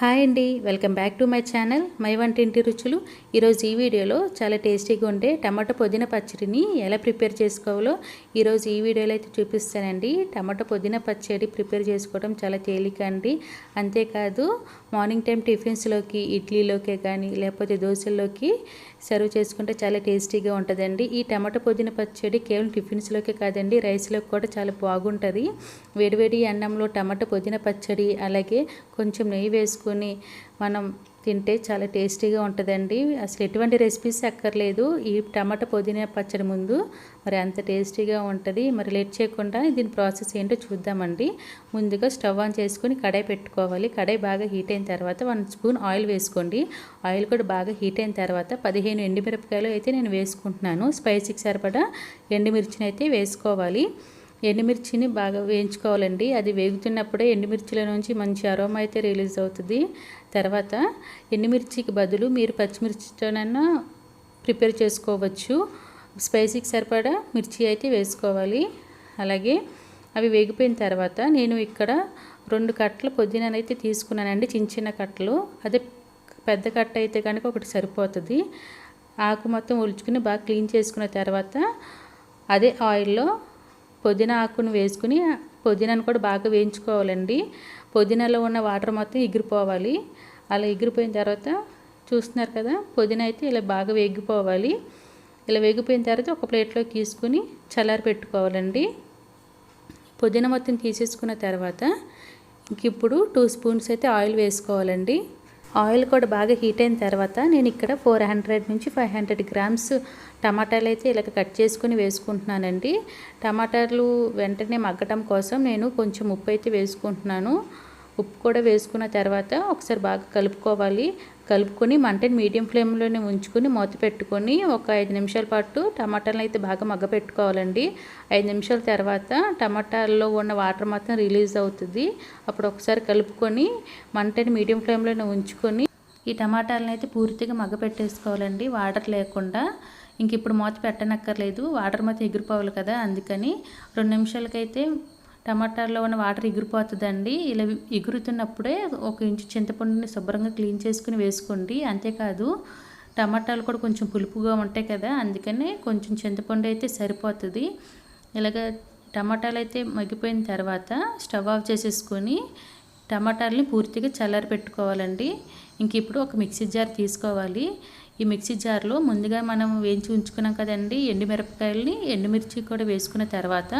Hi అండి welcome back to my channel. My వంటింటి రుచులు. ఈరోజు ఈ వీడియోలో చాలా టేస్టీగా ఉండే టమాటో పుదీనా పచ్చడిని ఎలా ప్రిపేర్ చేసుకోవాలో ఈరోజు ఈ వీడియోలో అయితే చూపిస్తానండి. టమాటో పుదీనా పచ్చడి ప్రిపేర్ చేసుకోవడం చాలా తేలిక అండి. అంతేకాదు మార్నింగ్ టైం టిఫిన్స్లోకి ఇడ్లీలోకే కానీ లేకపోతే దోశల్లోకి సర్వ్ చేసుకుంటే చాలా టేస్టీగా ఉంటుందండి. ఈ టమాటో పుదీనా పచ్చడి కేవలం టిఫిన్స్లోకే కాదండి రైస్లోకి కూడా చాలా బాగుంటుంది. వేడివేడి అన్నంలో టమాటో పుదీనా పచ్చడి అలాగే కొంచెం నెయ్యి వేసుకొని మనం తింటే చాలా టేస్టీగా ఉంటుందండి. అసలు ఎటువంటి రెసిపీస్ అక్కర్లేదు. ఈ టమాటా పుదీనా పచ్చడి ముందు మరి అంత టేస్టీగా ఉంటుంది. మరి లేట్ చేయకుండా దీని ప్రాసెస్ ఏంటో చూద్దామండి. ముందుగా స్టవ్ ఆన్ చేసుకొని కడాయి పెట్టుకోవాలి. కడాయి బాగా హీట్ అయిన తర్వాత వన్ స్పూన్ ఆయిల్ వేసుకోండి. ఆయిల్ కూడా బాగా హీట్ అయిన తర్వాత పదిహేను ఎండుమిరపకాయలు అయితే నేను వేసుకుంటున్నాను. స్పైసీకి సరిపడా ఎండుమిర్చిని అయితే వేసుకోవాలి. ఎండుమిర్చిని బాగా వేయించుకోవాలండి. అది వేగుతున్నప్పుడే ఎండుమిర్చిల నుంచి మంచి అరోమా అయితే రిలీజ్ అవుతుంది. తర్వాత ఎండుమిర్చికి బదులు మీరు పచ్చిమిర్చితోనైనా ప్రిపేర్ చేసుకోవచ్చు. స్పైసీకి సరిపడా మిర్చి అయితే వేసుకోవాలి. అలాగే అవి వేగిపోయిన తర్వాత నేను ఇక్కడ రెండు కట్టలు పొద్దుననైతే తీసుకున్నానండి. చిన్న చిన్న కట్టలు. అదే పెద్ద కట్ట అయితే కనుక ఒకటి సరిపోతుంది. ఆకు మొత్తం ఒలుచుకుని బాగా క్లీన్ చేసుకున్న తర్వాత అదే ఆయిల్లో పుదీనా ఆకును వేసుకుని పుదీనాను కూడా బాగా వేయించుకోవాలండి. పుదీనాలో ఉన్న వాటర్ మొత్తం ఎగిరిపోవాలి. అలా ఎగిరిపోయిన తర్వాత చూస్తున్నారు కదా పుదీనా అయితే ఇలా బాగా వేగిపోవాలి. ఇలా వేగిపోయిన తర్వాత ఒక ప్లేట్లోకి తీసుకుని చల్లారి పెట్టుకోవాలండి. పుదీనా మొత్తం తీసేసుకున్న తర్వాత ఇంక ఇప్పుడు టూ స్పూన్స్ అయితే ఆయిల్ వేసుకోవాలండి. ఆయిల్ కూడా బాగా హీట్ అయిన తర్వాత నేను ఇక్కడ ఫోర్ హండ్రెడ్ నుంచి ఫైవ్ హండ్రెడ్ గ్రామ్స్ టమాటాలు అయితే ఇలా కట్ చేసుకుని వేసుకుంటున్నానండి. టమాటాలు వెంటనే మగ్గటం కోసం నేను కొంచెం ఉప్పు అయితే వేసుకుంటున్నాను. ఉప్పు కూడా వేసుకున్న తర్వాత ఒకసారి బాగా కలుపుకోవాలి. కలుపుకొని మంటని మీడియం ఫ్లేమ్లోనే ఉంచుకొని మూత పెట్టుకొని ఒక ఐదు నిమిషాల పాటు టమాటాలను అయితే బాగా మగ్గ పెట్టుకోవాలండి ఐదు నిమిషాల తర్వాత టమాటాల్లో ఉన్న వాటర్ మాత్రం రిలీజ్ అవుతుంది. అప్పుడు ఒకసారి కలుపుకొని మంటని మీడియం ఫ్లేమ్లోనే ఉంచుకొని ఈ టమాటాలను అయితే పూర్తిగా మగ్గ పెట్టేసుకోవాలండి వాటర్ లేకుండా. ఇంక ఇప్పుడు మూత పెట్టనక్కర్లేదు. వాటర్ మొత్తం ఎగిరిపోవాలి కదా అందుకని రెండు నిమిషాలకైతే టమాటాలో ఉన్న వాటర్ ఎగిరిపోతుందండి. ఇలా ఎగురుతున్నప్పుడే ఒక ఇంచు చింతపండుని శుభ్రంగా క్లీన్ చేసుకుని వేసుకోండి. అంతేకాదు టమాటాలు కూడా కొంచెం పులుపుగా ఉంటాయి కదా అందుకనే కొంచెం చింతపండు అయితే సరిపోతుంది. ఇలాగ టమాటాలు అయితే మగ్గిపోయిన తర్వాత స్టవ్ ఆఫ్ చేసేసుకొని టమాటాలని పూర్తిగా చల్లారి పెట్టుకోవాలండి ఇంక ఇప్పుడు ఒక మిక్సీ జార్ తీసుకోవాలి. ఈ మిక్సీ జార్లో ముందుగా మనం వేయించి ఉంచుకున్నాం కదండి ఎండుమిరపకాయలని ఎండుమిర్చి కూడా వేసుకున్న తర్వాత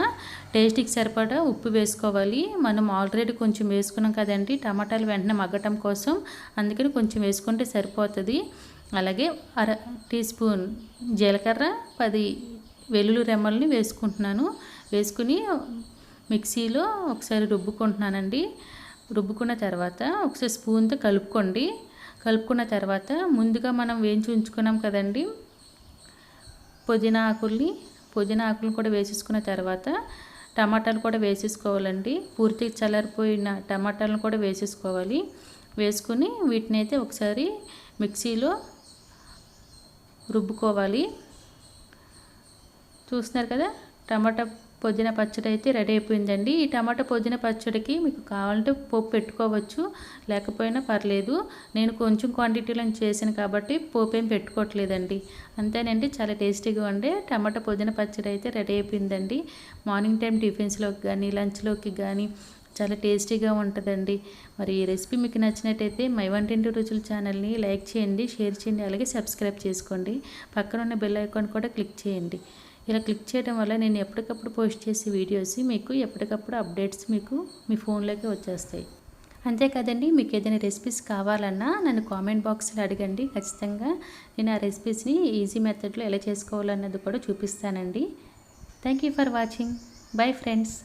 టేస్ట్కి సరిపడా ఉప్పు వేసుకోవాలి. మనం ఆల్రెడీ కొంచెం వేసుకున్నాం కదండి టమాటాలు వెంటనే మగ్గటం కోసం అందుకని కొంచెం వేసుకుంటే సరిపోతుంది. అలాగే అర టీ స్పూన్ జీలకర్ర పది వెల్లుల్లి రెమ్మల్ని వేసుకుంటున్నాను. వేసుకుని మిక్సీలో ఒకసారి రుబ్బుకుంటున్నానండి. రుబ్బుకున్న తర్వాత ఒకసారి స్పూన్తో కలుపుకోండి. కలుపుకున్న తర్వాత ముందుగా మనం వేయించి ఉంచుకున్నాం కదండి. పుదీనా ఆకుల్ని పుదీనా ఆకులను కూడా వేసేసుకున్న తర్వాత టమాటాలు కూడా వేసేసుకోవాలండి. పూర్తిగా చల్లారిపోయిన టమాటాలను కూడా వేసేసుకోవాలి. వేసుకుని వీటిని అయితే ఒకసారి మిక్సీలో రుబ్బుకోవాలి. చూస్తున్నారు కదా? టమాటా పుదీనా పచ్చడి అయితే రెడీ అయిపోయిందండి. ఈ టమాటా పుదీనా పచ్చడికి మీకు కావాలంటే పోపు పెట్టుకోవచ్చు లేకపోయినా పర్లేదు. నేను కొంచెం క్వాంటిటీలో చేశాను కాబట్టి పోపు ఏం పెట్టుకోవట్లేదండి. అంతేనండి చాలా టేస్టీగా ఉండే టమాటా పుదీనా పచ్చడి అయితే రెడీ అయిపోయిందండి. మార్నింగ్ టైం టిఫిన్స్లోకి కానీ లంచ్లోకి కానీ చాలా టేస్టీగా ఉంటుందండి. మరి ఈ రెసిపీ మీకు నచ్చినట్టయితే మై వంటింటి రుచుల ఛానల్ని లైక్ చేయండి షేర్ చేయండి అలాగే సబ్స్క్రైబ్ చేసుకోండి. పక్కన ఉన్న బెల్ ఐకాన్ కూడా క్లిక్ చేయండి. ఇలా క్లిక్ చేయడం వల్ల నేను ఎప్పటికప్పుడు పోస్ట్ చేసే వీడియోస్ మీకు ఎప్పటికప్పుడు అప్డేట్స్ మీకు మీ ఫోన్లోకి వచ్చేస్తాయి. అంతేకాదండి మీకు ఏదైనా రెసిపీస్ కావాలన్నా నన్ను కామెంట్ బాక్స్లో అడగండి. ఖచ్చితంగా నేను ఆ రెసిపీస్ని ఈజీ మెథడ్లో ఎలా చేసుకోవాలన్నది కూడా చూపిస్తానండి. Thank you for watching. Bye friends.